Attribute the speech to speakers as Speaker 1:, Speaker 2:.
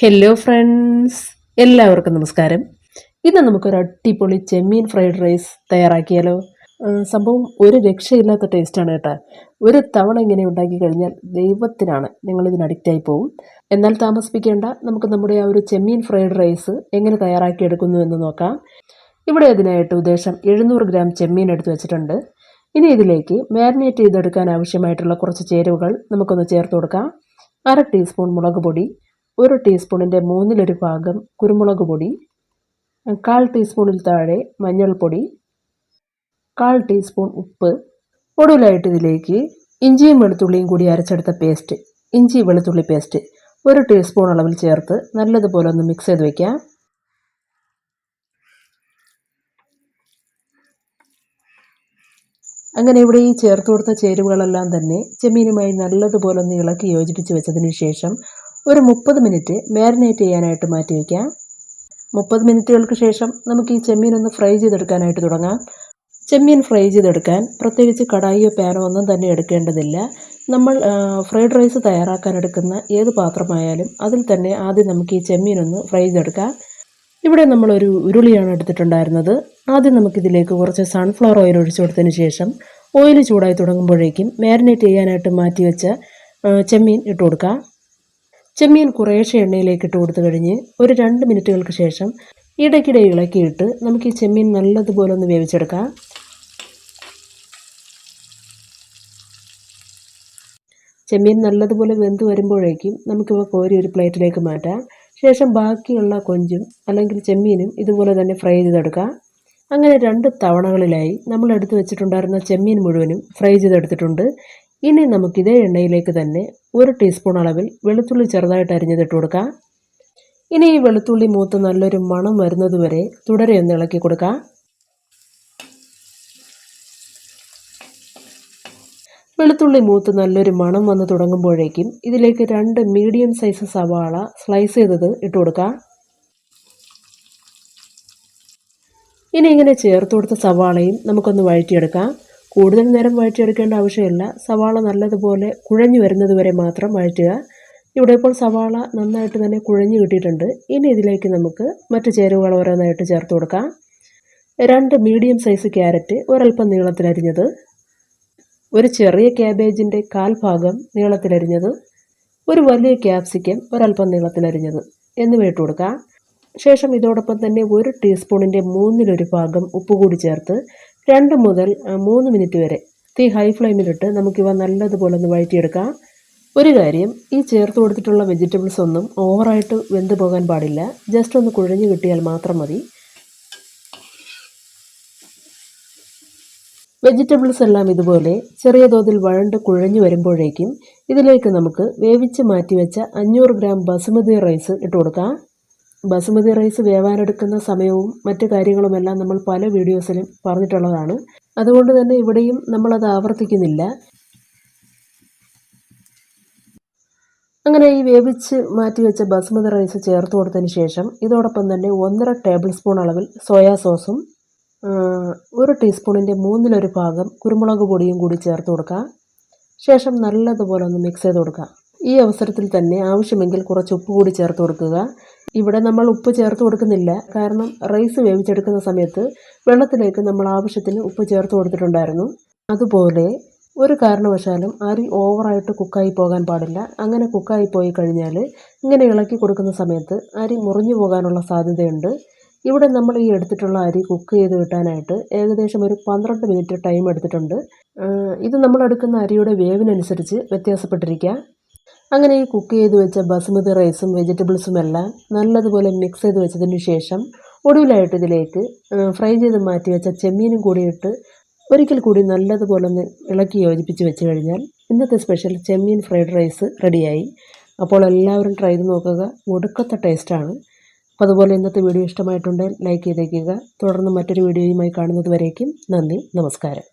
Speaker 1: Hello friends എല്ലാവർക്കും നമസ്കാരം. ഇന്ന് നമുക്കൊരു അടിപൊളി ചെമ്മീൻ ഫ്രൈഡ് റൈസ് തയ്യാറാക്കിയാലോ? സംഭവം ഒരു രക്ഷയില്ലാത്ത ടേസ്റ്റാണ് കേട്ടോ. ഒരു തവണ ഇങ്ങനെ ഉണ്ടാക്കി കഴിഞ്ഞാൽ ദൈവത്തിനാണ് നിങ്ങൾ ഇതിന് അഡിക്റ്റായി പോകും എന്നാൽ താമസിപ്പിക്കേണ്ട നമുക്ക് നമ്മുടെ ആ ഒരു ചെമ്മീൻ ഫ്രൈഡ് റൈസ് എങ്ങനെ തയ്യാറാക്കിയെടുക്കുന്നു എന്ന് നോക്കാം. ഇവിടെ അതിനായിട്ട് ഉദ്ദേശം എഴുന്നൂറ് ഗ്രാം ചെമ്മീൻ എടുത്തു വെച്ചിട്ടുണ്ട്. ഇനി ഇതിലേക്ക് മാരിനേറ്റ് ചെയ്തെടുക്കാൻ ആവശ്യമായിട്ടുള്ള കുറച്ച് ചേരുവകൾ നമുക്കൊന്ന് ചേർത്ത് കൊടുക്കാം. അര ടീസ്പൂൺ മുളക് പൊടി ഒരു ടീസ്പൂണിന്റെ മൂന്നിലൊരു ഭാഗം കുരുമുളക് പൊടി കാൽ ടീസ്പൂണിൽ താഴെ മഞ്ഞൾപ്പൊടി കാൽ ടീസ്പൂൺ ഉപ്പ്. ഒടുവിലായിട്ട് ഇതിലേക്ക് ഇഞ്ചിയും വെളുത്തുള്ളിയും കൂടി അരച്ചെടുത്ത പേസ്റ്റ് ഇഞ്ചി വെളുത്തുള്ളി പേസ്റ്റ് ഒരു ടീസ്പൂൺ അളവിൽ ചേർത്ത് നല്ലതുപോലെ ഒന്ന് മിക്സ് ചെയ്ത് വയ്ക്കാം അങ്ങനെ ഇവിടെ ഈ ചേർത്ത് കൊടുത്ത ചേരുവകളെല്ലാം തന്നെ ചെമ്മീനുമായി നല്ലതുപോലെ ഒന്ന് ഇളക്കി യോജിപ്പിച്ച് വെച്ചതിന് ശേഷം ഒരു മുപ്പത് മിനിറ്റ് മാരിനേറ്റ് ചെയ്യാനായിട്ട് മാറ്റി വയ്ക്കാം മുപ്പത് മിനിറ്റുകൾക്ക് ശേഷം നമുക്ക് ഈ ചെമ്മീൻ ഒന്ന് ഫ്രൈ ചെയ്തെടുക്കാനായിട്ട് തുടങ്ങാം. ചെമ്മീൻ ഫ്രൈ ചെയ്തെടുക്കാൻ പ്രത്യേകിച്ച് കടായിയോ പാനോ ഒന്നും തന്നെ എടുക്കേണ്ടതില്ല. നമ്മൾ ഫ്രൈഡ് റൈസ് തയ്യാറാക്കാൻ എടുക്കുന്ന ഏത് പാത്രമായാലും അതിൽ തന്നെ ആദ്യം നമുക്ക് ഈ ചെമ്മീൻ ഒന്ന് ഫ്രൈ ചെയ്തെടുക്കാം. ഇവിടെ നമ്മളൊരു ഉരുളിയാണ് എടുത്തിട്ടുണ്ടായിരുന്നത്. ആദ്യം നമുക്കിതിലേക്ക് കുറച്ച് സൺഫ്ലവർ ഓയിൽ ഒഴിച്ചു കൊടുത്തതിന് ശേഷം ഓയിൽ ചൂടായി തുടങ്ങുമ്പോഴേക്കും മാരിനേറ്റ് ചെയ്യാനായിട്ട് മാറ്റി വെച്ച ചെമ്മീൻ ഇട്ട് കൊടുക്കാം. ചെമ്മീൻ കുറേശ്ശെ എണ്ണയിലേക്ക് ഇട്ട് കൊടുത്തു കഴിഞ്ഞ് ഒരു രണ്ട് മിനിറ്റുകൾക്ക് ശേഷം ഇടയ്ക്കിടെ ഇളക്കിയിട്ട് നമുക്ക് ഈ ചെമ്മീൻ നല്ലതുപോലെ ഒന്ന് വേവിച്ചെടുക്കാം. ചെമ്മീൻ നല്ലതുപോലെ വെന്ത് വരുമ്പോഴേക്കും നമുക്കിവ കോരി ഒരു പ്ലേറ്റിലേക്ക് മാറ്റാം. ശേഷം ബാക്കിയുള്ള കൊഞ്ചും അല്ലെങ്കിൽ ചെമ്മീനും ഇതുപോലെ തന്നെ ഫ്രൈ ചെയ്തെടുക്കാം. അങ്ങനെ രണ്ട് തവണകളിലായി നമ്മൾ എടുത്തു വെച്ചിട്ടുണ്ടായിരുന്ന ചെമ്മീൻ മുഴുവനും ഫ്രൈ ചെയ്തെടുത്തിട്ടുണ്ട്. ഇനി നമുക്ക് ഇതേ എണ്ണയിലേക്ക് തന്നെ ഒരു ടീസ്പൂൺ അളവിൽ വെളുത്തുള്ളി ചെറുതായിട്ട് അരിഞ്ഞതിട്ട് കൊടുക്കാം. ഇനി ഈ വെളുത്തുള്ളി മൂത്ത് നല്ലൊരു മണം വരുന്നതുവരെ തുടരെ ഒന്ന് ഇളക്കി കൊടുക്കാം. വെളുത്തുള്ളി മൂത്ത് നല്ലൊരു മണം വന്ന് തുടങ്ങുമ്പോഴേക്കും ഇതിലേക്ക് രണ്ട് മീഡിയം സൈസ് സവാള സ്ലൈസ് ചെയ്തത് ഇട്ട് കൊടുക്കാം. ഇനി ഇങ്ങനെ ചേർത്ത് കൊടുത്ത സവാളയും നമുക്കൊന്ന് വഴറ്റിയെടുക്കാം. കൂടുതൽ നേരം വഴറ്റിയെടുക്കേണ്ട ആവശ്യമില്ല. സവാള നല്ലതുപോലെ കുഴഞ്ഞു വരുന്നത് വരെ മാത്രം വഴറ്റുക. ഇവിടെ ഇപ്പോൾ സവാള നന്നായിട്ട് തന്നെ കുഴഞ്ഞു കിട്ടിയിട്ടുണ്ട്. ഇനി ഇതിലേക്ക് നമുക്ക് മറ്റ് ചേരുവകൾ ഓരോന്നായിട്ട് ചേർത്ത് കൊടുക്കാം. രണ്ട് മീഡിയം സൈസ് ക്യാരറ്റ് ഒരൽപ്പം നീളത്തിലരിഞ്ഞത് ഒരു ചെറിയ ക്യാബേജിന്റെ കാൽഭാഗം നീളത്തിലരിഞ്ഞത് ഒരു വലിയ ക്യാപ്സിക്കം ഒരൽപ്പം നീളത്തിലരിഞ്ഞത് എന്നിവ ഇട്ട് കൊടുക്കാം. ശേഷം ഇതോടൊപ്പം തന്നെ ഒരു ടീസ്പൂണിന്റെ മൂന്നിലൊരു ഭാഗം ഉപ്പ് കൂടി ചേർത്ത് രണ്ട് മുതൽ മൂന്ന് മിനിറ്റ് വരെ തീ ഹൈ ഫ്ലെയിമിലിട്ട് നമുക്കിവ നല്ലതുപോലെ ഒന്ന് വഴറ്റിയെടുക്കാം. ഒരു കാര്യം ഈ ചേർത്ത് കൊടുത്തിട്ടുള്ള വെജിറ്റബിൾസ് ഒന്നും ഓവറായിട്ട് വെന്ത് പോകാൻ പാടില്ല. ജസ്റ്റ് ഒന്ന് കുഴഞ്ഞു കിട്ടിയാൽ മാത്രം മതി. വെജിറ്റബിൾസ് എല്ലാം ഇതുപോലെ ചെറിയ തോതിൽ വഴണ്ട് കുഴഞ്ഞു വരുമ്പോഴേക്കും ഇതിലേക്ക് നമുക്ക് വേവിച്ച് മാറ്റിവെച്ച അഞ്ഞൂറ് ഗ്രാം ബസുമതി റൈസ് ഇട്ട് കൊടുക്കാം. ബസുമതി റൈസ് വേവാനെടുക്കുന്ന സമയവും മറ്റ് കാര്യങ്ങളുമെല്ലാം നമ്മൾ പല വീഡിയോസിലും പറഞ്ഞിട്ടുള്ളതാണ്. അതുകൊണ്ട് തന്നെ ഇവിടെയും നമ്മളത് ആവർത്തിക്കുന്നില്ല. അങ്ങനെ ഈ വേവിച്ച് മാറ്റി വെച്ച ബസുമതി റൈസ് ചേർത്ത് കൊടുത്തതിന് ശേഷം ഇതോടൊപ്പം തന്നെ ഒന്നര ടേബിൾ സ്പൂൺ അളവിൽ സോയാ സോസും ഒരു ടീസ്പൂണിന്റെ മൂന്നിലൊരു ഭാഗം കുരുമുളക് പൊടിയും കൂടി ചേർത്ത് കൊടുക്കുക ശേഷം നല്ലതുപോലെ ഒന്ന് മിക്സ് ചെയ്ത് കൊടുക്കുക ഈ അവസരത്തിൽ തന്നെ ആവശ്യമെങ്കിൽ കുറച്ച് ഉപ്പ് കൂടി ചേർത്ത് കൊടുക്കുക. ഇവിടെ നമ്മൾ ഉപ്പ് ചേർത്ത് കൊടുക്കുന്നില്ല. കാരണം റൈസ് വേവിച്ചെടുക്കുന്ന സമയത്ത് വെള്ളത്തിലേക്ക് നമ്മൾ ആവശ്യത്തിന് ഉപ്പ് ചേർത്ത് കൊടുത്തിട്ടുണ്ടായിരുന്നു. അതുപോലെ ഒരു കാരണവശാലും അരി ഓവറായിട്ട് കുക്കായി പോകാൻ പാടില്ല. അങ്ങനെ കുക്കായി പോയി കഴിഞ്ഞാൽ ഇങ്ങനെ ഇളക്കി കൊടുക്കുന്ന സമയത്ത് അരി മുറിഞ്ഞു പോകാനുള്ള സാധ്യതയുണ്ട്. ഇവിടെ നമ്മൾ ഈ എടുത്തിട്ടുള്ള അരി കുക്ക് ചെയ്ത് കിട്ടാനായിട്ട് ഏകദേശം ഒരു പന്ത്രണ്ട് മിനിറ്റ് ടൈം എടുത്തിട്ടുണ്ട്. ഇത് നമ്മൾ എടുക്കുന്ന അരിയുടെ വേവിനനുസരിച്ച് വ്യത്യാസപ്പെട്ടിരിക്കുക. അങ്ങനെ ഈ കുക്ക് ചെയ്ത് വെച്ച ബസുമതി റൈസും വെജിറ്റബിൾസും എല്ലാം നല്ലതുപോലെ മിക്സ് ചെയ്ത് വെച്ചതിന് ശേഷം ഒടുവിലായിട്ട് ഇതിലേക്ക് ഫ്രൈ ചെയ്ത് മാറ്റി വെച്ച ചെമ്മീനും കൂടി ഇട്ട് ഒരിക്കൽ കൂടി നല്ലതുപോലെ ഒന്ന് ഇളക്കി യോജിപ്പിച്ച് വെച്ച് കഴിഞ്ഞാൽ ഇന്നത്തെ സ്പെഷ്യൽ ചെമ്മീൻ ഫ്രൈഡ് റൈസ് റെഡിയായി. അപ്പോൾ എല്ലാവരും ട്രൈ ചെയ്ത് നോക്കുക. ഒടുക്കത്തെ ടേസ്റ്റാണ് അപ്പോൾ അതുപോലെ ഇന്നത്തെ വീഡിയോ ഇഷ്ടമായിട്ടുണ്ടെങ്കിൽ ലൈക്ക് ചെയ്തേക്കുക. തുടർന്ന് മറ്റൊരു വീഡിയോയുമായി കാണുന്നത് വരേക്കും നന്ദി നമസ്കാരം.